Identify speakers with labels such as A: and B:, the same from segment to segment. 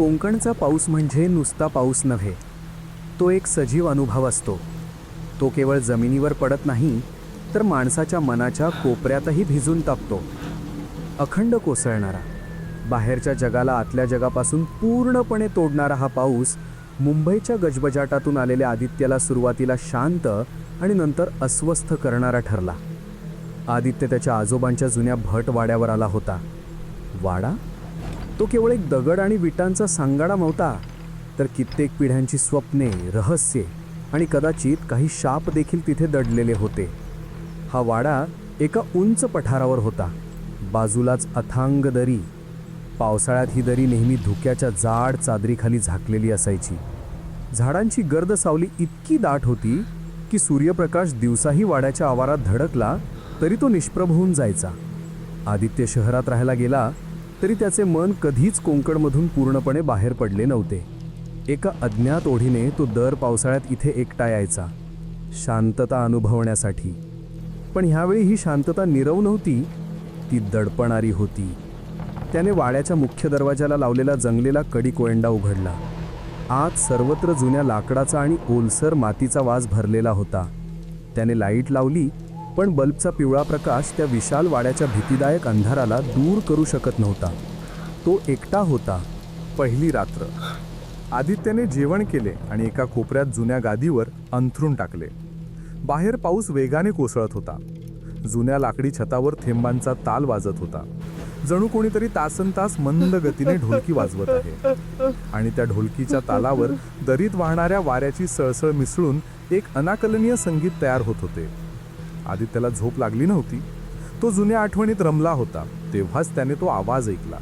A: कोकणचा पाऊस म्हणजे नुसता पाऊस नव्हे. तो एक सजीव अनुभव असतो. तो केवळ जमिनीवर पडत नाही तर माणसाच्या मनाच्या कोपऱ्यातही भिजून टाकतो अखंड कोसळणारा बाहेरच्या जगाला आतल्या जगापासून पूर्णपणे तोडणारा हा पाऊस मुंबईच्या गजबजाटातून आलेल्या आदित्याला सुरुवातीला शांत आणि नंतर अस्वस्थ करणारा ठरला. आदित्य त्याच्या आजोबांच्या जुन्या भट वाड्यावर आला होता. वाडा? तो केवळ एक दगड आणि विटांचा सांगाडा नव्हता तर कित्येक पिढ्यांची स्वप्ने रहस्ये आणि कदाचित काही शाप देखील तिथे दडलेले होते. हा वाडा एका उंच पठारावर होता बाजूलाच अथांग दरी. पावसाळ्यात ही दरी नेहमी धुक्याच्या जाड चादरीखाली झाकलेली असायची. झाडांची गर्द सावली इतकी दाट होती की सूर्यप्रकाश दिवसाही वाड्याच्या आवारात धडकला तरी तो निष्प्रभ होऊन जायचा. आदित्य शहरात राहायला गेला तरी त्याचे मन कधीच कोंकणमधून पूर्णपणे बाहेर पडले नव्हते. एका अज्ञात ओढीने तो दर पावसाळ्यात इथे एकटा यायचा शांतता अनुभवण्यासाठी. पण ह्यावेळी ही शांतता निरव नव्हती ती दडपणारी होती. त्याने वाड्याच्या मुख्य दरवाजाला लावलेला जंगलेला कडी कोयंडा उघडला. आत सर्वत्र जुन्या लाकडाचा आणि ओलसर मातीचा वास भरलेला होता. त्याने लाइट लावली पण बल्बचा पिवळा प्रकाश त्या विशाल वाड्याच्या भीतीदायक अंधाराला दूर करू शकत नव्हता. तो एकटा होता
B: पहिली रात्र. आदित्याने जेवण केले आणि एका कोपऱ्यात जुन्या गादीवर अंथरून टाकले. बाहेर पाऊस वेगाने कोसळत होता. जुन्या लाकडी छतावर थेंबांचा ताल वाजत होता. जणू कोणीतरी तासन तास मंद गतीने ढोलकी वाजवत आहे. आणि त्या ढोलकीच्या तालावर दरीत वाहणाऱ्या वाऱ्याची सळसळ मिसळून एक अनाकलनीय संगीत तयार होत होते. आदित्याला झोप लागली नव्हती. तो जुन्या आठवणीत रमला होता तेव्हाच त्याने तो आवाज ऐकला.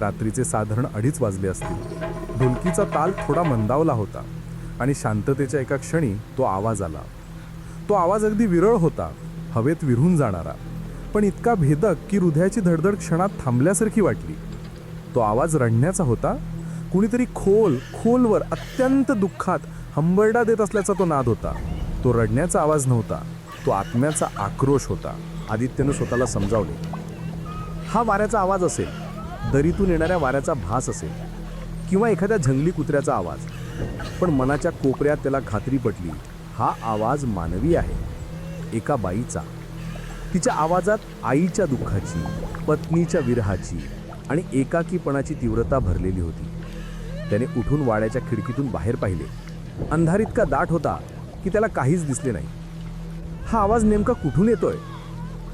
B: रात्रीचे साधारण अडीच वाजले असतील. ढोलकीचा ताल थोडा मंदावला होता आणि शांततेच्या एका क्षणी तो आवाज आला. तो आवाज अगदी विरळ होता हवेत विरहून जाणारा. पण इतका भेदक की हृदयाची धडधड क्षणात थांबल्यासारखी वाटली. तो आवाज रडण्याचा होता. कुणीतरी खोल खोलवर अत्यंत दुःखात हंबरडा देत असल्याचा तो नाद होता. तो रडण्याचा आवाज नव्हता. तो आत्म्याचा आक्रोश होता. आदित्यनं स्वतःला समजावले. हा वाऱ्याचा आवाज असेल दरीतून येणाऱ्या वाऱ्याचा भास असेल किंवा एखाद्या जंगली कुत्र्याचा आवाज पण मनाच्या कोपऱ्यात त्याला खात्री पटली हा आवाज मानवी आहे एका बाईचा. तिच्या आवाजात आईच्या दुःखाची पत्नीच्या विरहाची आणि एकाकीपणाची तीव्रता भरलेली होती. त्याने उठून वाड्याच्या खिडकीतून बाहेर पाहिले. अंधार इतका दाट होता की त्याला काहीच दिसले नाही. हा आवाज नेमका कुठून येतोय?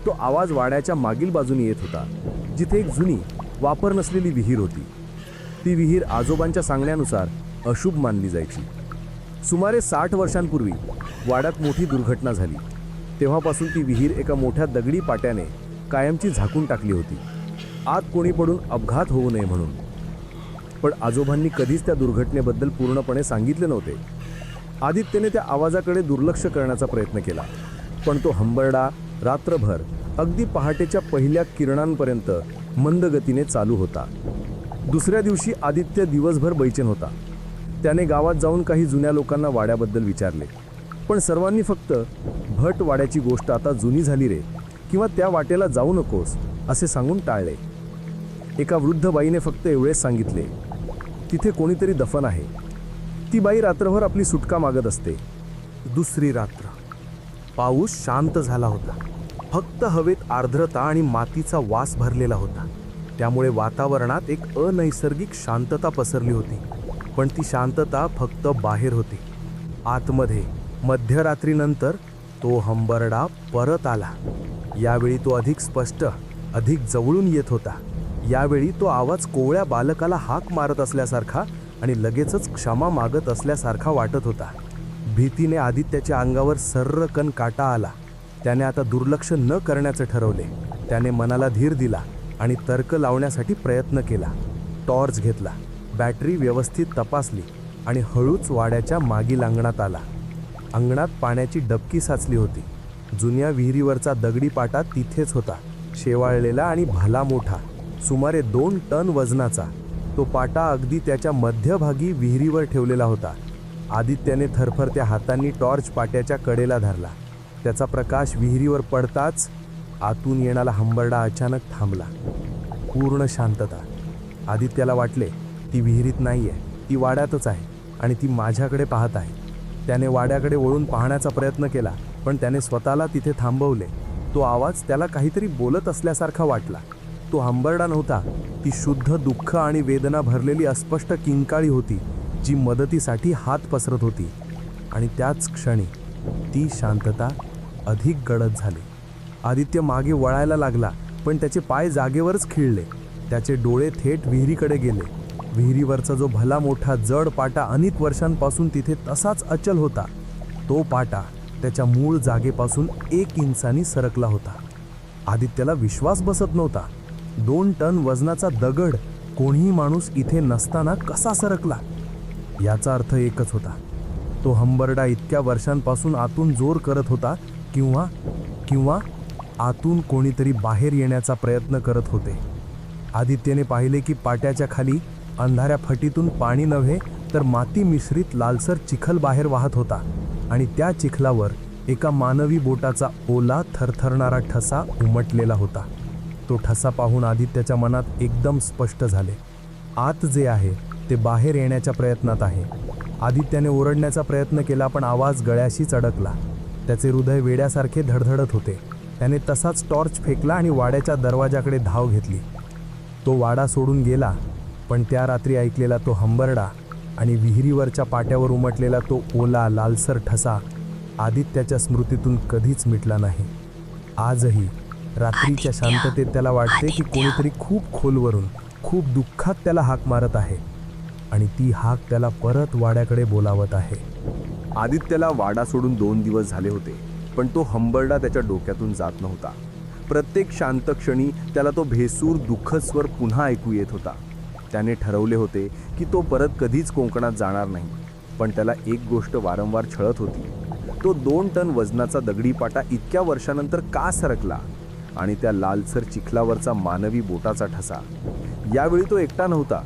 B: तो आवाज वाड्याच्या मागील बाजूने येत होता जिथे एक जुनी वापर नसलेली विहीर होती. ती विहीर आजोबांच्या सांगण्यानुसार अशुभ मानली जायची. सुमारे साठ वर्षांपूर्वी वाड्यात मोठी दुर्घटना झाली. तेव्हापासून ती विहीर एका मोठ्या दगडी पाट्याने कायमची झाकून टाकली होती. आत कोणी पडून अपघात होऊ नये म्हणून. पण आजोबांनी कधीच त्या दुर्घटनेबद्दल पूर्णपणे सांगितले नव्हते. आदित्यने त्या आवाजाकडे दुर्लक्ष करण्याचा प्रयत्न केला. पण तो हंबरडा रात्रभर अगदी पहाटेच्या पहिल्या किरणांपर्यंत मंद गतीने चालू होता. दुसऱ्या दिवशी आदित्य दिवसभर बैचेन होता. त्याने गावात जाऊन काही जुन्या लोकांना वाड्याबद्दल विचारले. पण सर्वांनी फक्त भट वाड्याची गोष्ट आता जुनी झाली रे किंवा त्या वाटेला जाऊ नकोस असे सांगून टाळले. एका वृद्ध बाईने फक्त एवढेच सांगितले तिथे कोणीतरी दफन आहे. ती बाई रात्रभर आपली सुटका मागत असते. दुसरी रात्र. पाऊस शांत झाला होता. फक्त हवेत आर्द्रता आणि मातीचा वास भरलेला होता. त्यामुळे वातावरणात एक अनैसर्गिक शांतता पसरली होती. पण ती शांतता फक्त बाहेर होती. आतमध्ये मध्यरात्रीनंतर तो हंबरडा परत आला. यावेळी तो अधिक स्पष्ट अधिक जवळून येत होता. यावेळी तो आवाज कोवळ्या बालकाला हाक मारत असल्यासारखा आणि लगेचच क्षमा मागत असल्यासारखा वाटत होता. भीतीने आदित्याच्या अंगावर सर्रकन काटा आला. त्याने आता दुर्लक्ष न करण्याचं ठरवले. त्याने मनाला धीर दिला आणि तर्क लावण्यासाठी प्रयत्न केला. टॉर्च घेतला. बॅटरी व्यवस्थित तपासली आणि हळूच वाड्याच्या मागील अंगणात आला. अंगणात पाण्याची डबकी साचली होती. जुन्या विहिरीवरचा दगडी पाटा तिथेच होता. शेवाळलेला आणि भला मोठा. सुमारे दोन टन वजनाचा. तो पाटा अगदी त्याच्या मध्यभागी विहिरीवर ठेवलेला होता. आदित्याने थरफरत्या हातांनी टॉर्च पाट्याच्या कडेला धरला. त्याचा प्रकाश विहिरीवर पडताच आतून येणारा हंबरडा अचानक थांबला. पूर्ण शांतता. आदित्याला वाटले
A: ती विहिरीत नाही आहे ती वाड्यातच आहे आणि ती माझ्याकडे पाहत आहे. त्याने वाड्याकडे वळून पाहण्याचा प्रयत्न केला पण त्याने स्वतःला तिथे थांबवले. तो आवाज त्याला काहीतरी बोलत असल्यासारखा वाटला. तो हंबरडा नव्हता ती शुद्ध दुःख आणि वेदना भरलेली अस्पष्ट किंकाळी होती. जी मदतीसाठी हात पसरत होती. आणि त्याच क्षणी ती शांतता अधिक गडद झाली. आदित्य मागे वळायला लागला पण त्याचे पाय जागेवरच खिळले. त्याचे डोळे थेट विहिरीकडे गेले. विहिरीवरचा जो भला मोठा जड पाटा अनेक वर्षांपासून तिथे तसाच अचल होता. तो पाटा त्याच्या मूळ जागेपासून एक इंचानी सरकला होता. आदित्याला विश्वास बसत नव्हता. दोन टन वजनाचा दगड कोणीही माणूस इथे नसताना कसा सरकला? याचा अर्थ एकच होता. तो हंबरडा इतक्या वर्षांपासून आतून जोर करत होता किंवा किंवा आतून कोणीतरी बाहेर येण्याचा प्रयत्न करत होते. आदित्यने पाहिले की पाट्याच्या खाली अंधाऱ्या फटीतून पाणी नव्हे तर माती मिश्रित लालसर चिखल बाहेर वाहत होता आणि त्या चिखलावर एका मानवी बोटाचा ओला थरथरणारा ठसा उमटलेला होता. तो ठसा पाहून आदित्याच्या मनात एकदम स्पष्ट झाले. आत जे आहे ते बाहेर येण्याच्या प्रयत्नात आहे. आदित्याने ओरडण्याचा प्रयत्न केला पण आवाज गळ्याशीच अडकला त्याचे हृदय वेड्यासारखे धडधडत होते. त्याने तसाच टॉर्च फेकला आणि वाड्याच्या दरवाजाकडे धाव घेतली. तो वाडा सोडून गेला पण त्या रात्री ऐकलेला तो हंबरडा आणि विहिरीवरच्या पाट्यावर उमटलेला तो ओला लालसर ठसा आदित्याच्या स्मृतीतून कधीच मिटला नाही. आजही रात्रीच्या शांततेत त्याला वाटते की कोणीतरी खूप खोलवरून खूप दुःखात त्याला हाक मारत आहे. आणि ती हाक त्याला परत वाड्याकडे बोलावत आहे.
B: आदित्यला वाडा सोडून दोन दिवस झाले होते पण तो हंबरडा त्याच्या डोक्यातून जात नव्हता. प्रत्येक शांत क्षणी त्याला तो भेसूर दुःखद स्वर पुन्हा ऐकू येत होता. त्याने ठरवले होते की तो परत कधीच कोकणात जाणार नाही पण त्याला एक गोष्ट वारंवार छळत होती. तो दोन टन वजनाचा दगडी पाटा इतक्या वर्षानंतर का सरकला? आणि त्या लालसर चिखलावरचा मानवी बोटाचा ठसा. यावेळी तो एकटा नव्हता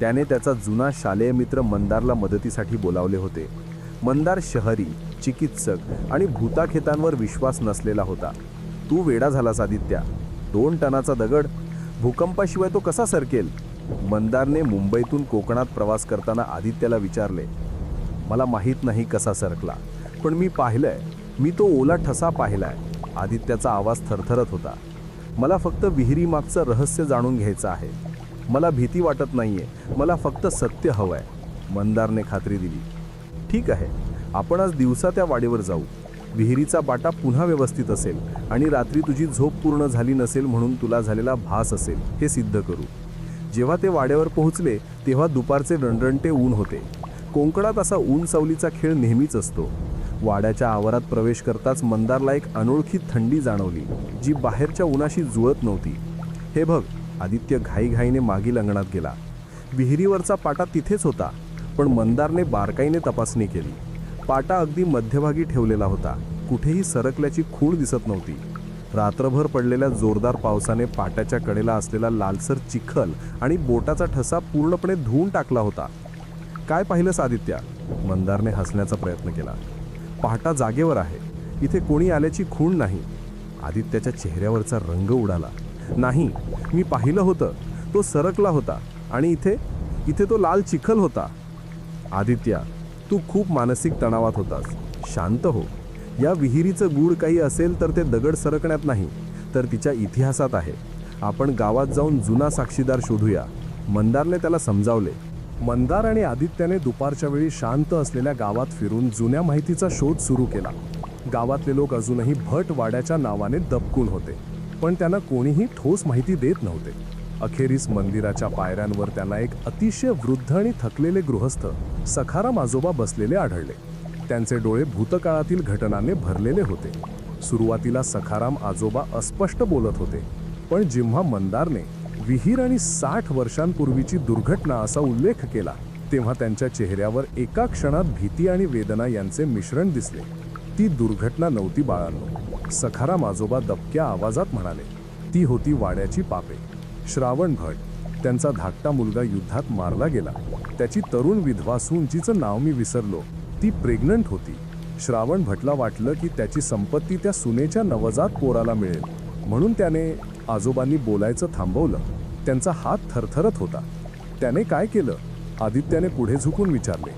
B: त्याने त्याचा जुना शालेय मित्र मंदारला मदतीसाठी बोलावले होते. मंदार शहरी चिकित्सक आणि भूताखेतांवर विश्वास नसलेला होता. तू वेडा झालास आदित्या. दोन टनाचा दगड. भूकंपाशिवाय तो कसा सरकेल? मंदारने मुंबईतून कोकणात प्रवास करताना आदित्याला विचारले मला माहीत नाही कसा सरकला पण मी पाहिलंय. मी तो ओला ठसा पाहिलाय. आदित्याचा आवाज थरथरत होता. मला फक्त विहिरीमागचं रहस्य जाणून घ्यायचं आहे. मला भीती वाटत नाही आहे मला फक्त सत्य हवं आहे मंदारने खात्री दिली. ठीक आहे. आपण आज दिवसा त्या वाडीवर जाऊ. विहिरीचा बाटा पुन्हा व्यवस्थित असेल आणि रात्री तुझी झोप पूर्ण झाली नसेल म्हणून तुला झालेला भास असेल हे सिद्ध करू. जेव्हा ते वाड्यावर पोहोचले तेव्हा दुपारचे रणरणटे ऊन होते. कोंकणात असा ऊन सावलीचा खेळ नेहमीच असतो. वाड्याच्या आवारात प्रवेश करताच मंदारला एक अनोळखी थंडी जाणवली जी बाहेरच्या उन्हाशी जुळत नव्हती. हे बघ आदित्य घाईघाईने मागील अंगणात गेला. विहिरीवरचा पाटा तिथेच होता पण मंदारने बारकाईने तपासणी केली. पाटा अगदी मध्यभागी ठेवलेला होता. कुठेही सरकल्याची खूण दिसत नव्हती. रात्रभर पडलेल्या जोरदार पावसाने पाट्याच्या कडेला असलेला लालसर चिखल आणि बोटाचा ठसा पूर्णपणे धुवून टाकला होता. काय पाहिलंस आदित्या? मंदारने हसण्याचा प्रयत्न केला. पाटा जागेवर आहे. इथे कोणी आल्याची खूण नाही. आदित्याच्या चेहऱ्यावरचा रंग उडाला. नाही मी पाहिलं होतं. तो सरकला होता आणि इथे इथे तो लाल चिखल होता. आदित्य तू खूप मानसिक तणावात होतास. शांत हो. या विहिरीचं गूढ काही असेल तर ते दगड सरकण्यात नाही तर तिच्या इतिहासात आहे. आपण गावात जाऊन जुना साक्षीदार शोधूया. मंदारने त्याला समजावले. मंदार आणि आदित्याने दुपारच्या वेळी शांत असलेल्या गावात फिरून जुन्या माहितीचा शोध सुरू केला. गावातले लोक अजूनही भट वाड्याच्या नावाने दबकून होते. पण त्यांना कोणीही ठोस माहिती देत नव्हते. अखेरीस मंदिराच्या पायऱ्यांवर त्यांना एक अतिशय वृद्ध आणि थकलेले गृहस्थ सखाराम आजोबा बसलेले आढळले. त्यांचे डोळे भूतकाळातील घटनांनी भरलेले होते. सुरुवातीला सखाराम आजोबा अस्पष्ट बोलत होते पण जेव्हा मंदारने विहीर आणि साठ वर्षांपूर्वीची दुर्घटना असा उल्लेख केला तेव्हा त्यांच्या चेहऱ्यावर एका क्षणात भीती आणि वेदना यांचे मिश्रण दिसले. ती दुर्घटना नव्हती बाळांनो. सखाराम आजोबा दबक्या आवाजात म्हणाले ती होती वाड्याची पापे. श्रावण भट. त्यांचा धाकटा मुलगा युद्धात मारला गेला. त्याची तरुण विधवा सून जिचं नाव मी विसरलो ती प्रेग्नंट होती. श्रावण भटला वाटलं की त्याची संपत्ती त्या सुनेच्या नवजात पोराला मिळेल. म्हणून त्याने आजोबांनी बोलायचं थांबवलं. त्यांचा हात थरथरत होता. त्याने काय केलं? आदित्याने पुढे झुकून विचारले.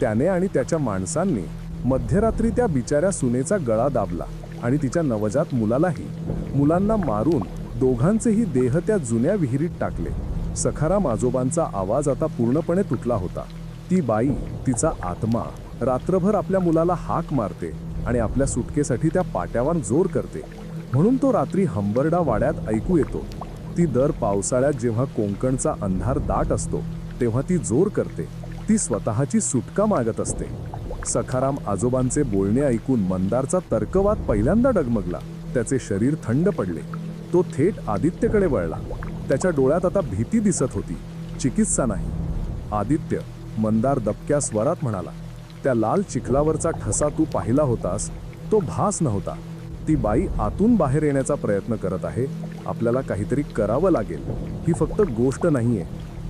B: त्याने आणि त्याच्या माणसांनी मध्यरात्री त्या बिचाऱ्या सुनेचा गळा दाबला. आणि तिच्या नवजात मुलालाही. मुलांना मारून दोघांचेही देह त्या जुन्या विहिरीत टाकले. सखाराम आजोबांचा आवाज आता पूर्णपणे तुटला होता. ती बाई तिचा आत्मा रात्रभर आपल्या मुलाला हाक मारते आणि आपल्या सुटकेसाठी त्या पाट्यावर जोर करते. म्हणून तो रात्री हंबरडा वाड्यात ऐकू येतो. ती दर पावसाळ्यात जेव्हा कोंकणचा अंधार दाट असतो तेव्हा ती जोर करते. ती स्वतःची सुटका मागत असते. सखाराम आजोबांचे बोलणे ऐकून मंदारचा तर्कवाद पहिल्यांदा डगमगला. त्याचे शरीर थंड पडले. तो थेट आदित्यकडे वळला. त्याच्या डोळ्यात आता भीती दिसत होती. चिकित्सा नाही. आदित्य मंदार दबक्या स्वरात म्हणाला त्या लाल चिखलावरचा ठसा तू पाहिला होतास? तो भास नव्हता. ती बाई आतून बाहेर येण्याचा प्रयत्न करत आहे. आपल्याला काहीतरी करावं लागेल. ही फक्त गोष्ट नाहीये.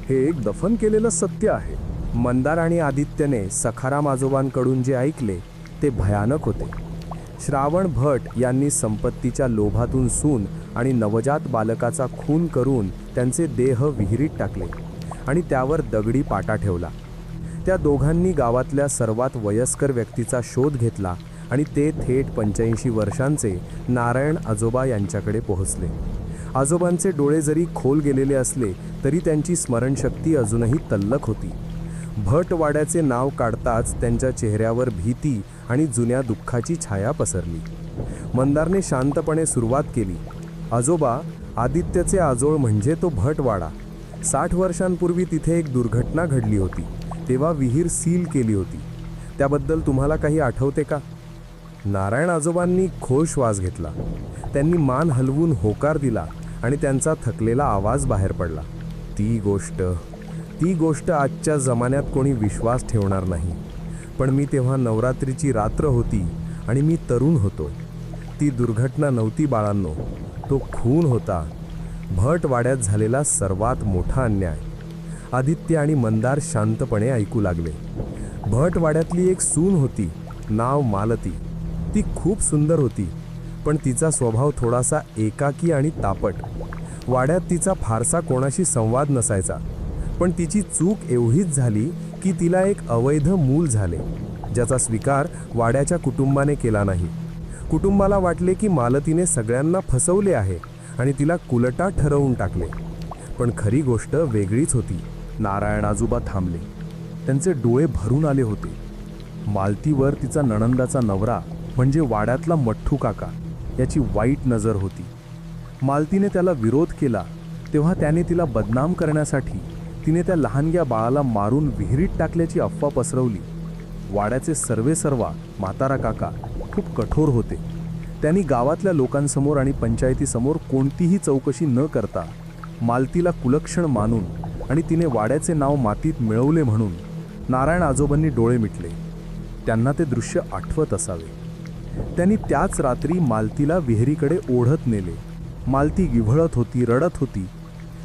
B: हे एक दफन केलेलं सत्य आहे.
A: मंदार आणि आदित्यने सखाराम आजोबांकडून जे ऐकले ते भयानक होते. श्रावण भट यांनी संपत्तीच्या लोभातून सून आणि नवजात बालकाचा खून करून त्यांचे देह विहिरीत टाकले आणि त्यावर दगडी पाटा ठेवला. त्या दोघांनी गावातल्या सर्वात वयस्कर व्यक्तीचा शोध घेतला आणि ते थेट पंच्याऐंशी वर्षांचे नारायण आजोबा यांच्याकडे पोहोचले. आजोबांचे डोळे जरी खोल गेलेले असले तरी त्यांची स्मरणशक्ती अजूनही तल्लख होती. भटवाड्याचे नाव काढताच त्यांच्या चेहऱ्यावर भीती आणि जुन्या दुःखाची छाया पसरली. मंदारने शांतपणे सुरुवात केली. आजोबा आदित्यचे आजोळ म्हणजे तो भटवाडा साठ वर्षांपूर्वी तिथे एक दुर्घटना घडली होती. तेव्हा विहीर सील केली होती. त्याबद्दल तुम्हाला काही आठवते का? नारायण आजोबांनी खोल श्वास घेतला. त्यांनी मान हलवून होकार दिला आणि त्यांचा थकलेला आवाज बाहेर पडला. ती गोष्ट ती गोष्ट आजच्या जमान्यात कोणी विश्वास ठेवणार नाही. पण मी तेव्हा नवरात्रीची रात्र होती आणि मी तरुण होतो ती दुर्घटना नव्हती बाळांनो तो खून होता. भट वाड्यात झालेला सर्वात मोठा अन्याय. आदित्य आणि मंदार शांतपणे ऐकू लागले. भट वाड्यातली एक सून होती नाव मालती. ती खूप सुंदर होती पण तिचा स्वभाव थोडासा एकाकी आणि तापट. वाड्यात तिचा फारसा कोणाशी संवाद नसायचा. पण तिची चूक एवढीच झाली की तिला एक अवैध मूल झाले ज्याचा स्वीकार वाड्याच्या कुटुंबाने केला नाही. कुटुंबाला वाटले की मालतीने सगळ्यांना फसवले आहे आणि तिला कुलटा ठरवून टाकले. पण खरी गोष्ट वेगळीच होती. नारायण आजोबा थांबले. त्यांचे डोळे भरून आले होते. मालतीवर तिचा नणंदाचा नवरा म्हणजे वाड्यातला मठ्ठू काका याची वाईट नजर होती. मालतीने त्याला विरोध केला तेव्हा त्याने तिला बदनाम करण्यासाठी तिने त्या लहानग्या बाळाला मारून विहिरीत टाकल्याची अफवा पसरवली. वाड्याचे सर्वे सर्वा म्हातारा काका खूप कठोर होते. त्यांनी गावातल्या लोकांसमोर आणि पंचायतीसमोर कोणतीही चौकशी न करता मालतीला कुलक्षण मानून आणि तिने वाड्याचे नाव मातीत मिळवले म्हणून नारायण आजोबांनी डोळे मिटले. त्यांना ते दृश्य आठवत असावे. त्यांनी त्याच रात्री मालतीला विहिरीकडे ओढत नेले. मालती गिव्हळत होती रडत होती.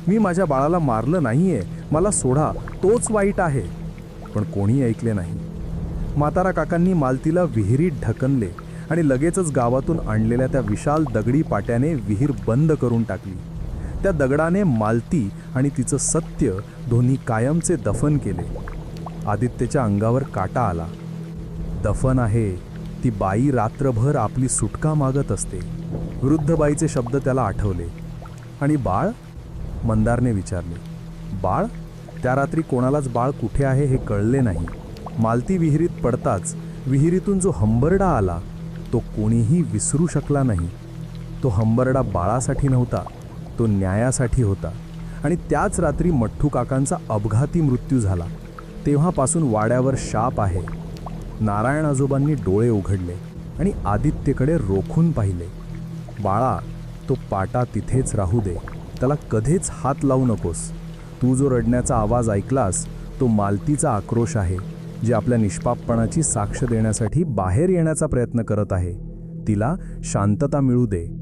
A: मी माझ्या बाळाला मारलं नाहीये. मला सोडा तोच वाईट आहे. पण कोणी ऐकले नाही. म्हातारा काकांनी मालतीला विहिरीत ढकलले आणि लगेचच गावातून आणलेल्या त्या विशाल दगडी पाट्याने विहीर बंद करून टाकली. त्या दगडाने मालती आणि तिचं सत्य दोन्ही कायमचे दफन केले. आदित्यच्या अंगावर काटा आला. दफन आहे. ती बाई रात्रभर आपली सुटका मागत असते. वृद्ध बाईचे शब्द त्याला आठवले. आणि बाळ? मंदारने विचारले बाळ? त्या रात्री कोणालाच बाळ कुठे आहे हे कळले नाही. मालती विहिरीत पडताच विहिरीतून जो हंबरडा आला तो कोणीही विसरू शकला नाही. तो हंबरडा बाळासाठी नव्हता तो न्यायासाठी होता. आणि त्याच रात्री मठ्ठू काकांचा अपघाती मृत्यू झाला. तेव्हापासून वाड्यावर शाप आहे. नारायण आजोबांनी डोळे उघडले आणि आदित्यकडे रोखून पाहिले बाळा तो पाटा तिथेच राहू दे. त्याला कधीच हात लावू नकोस. तू जो रडण्याचा आवाज ऐकलास तो मालतीचा आक्रोश आहे जे आपल्या निष्पापपणाची साक्ष देण्यासाठी बाहेर येण्याचा प्रयत्न करत आहे. तिला शांतता मिळू दे.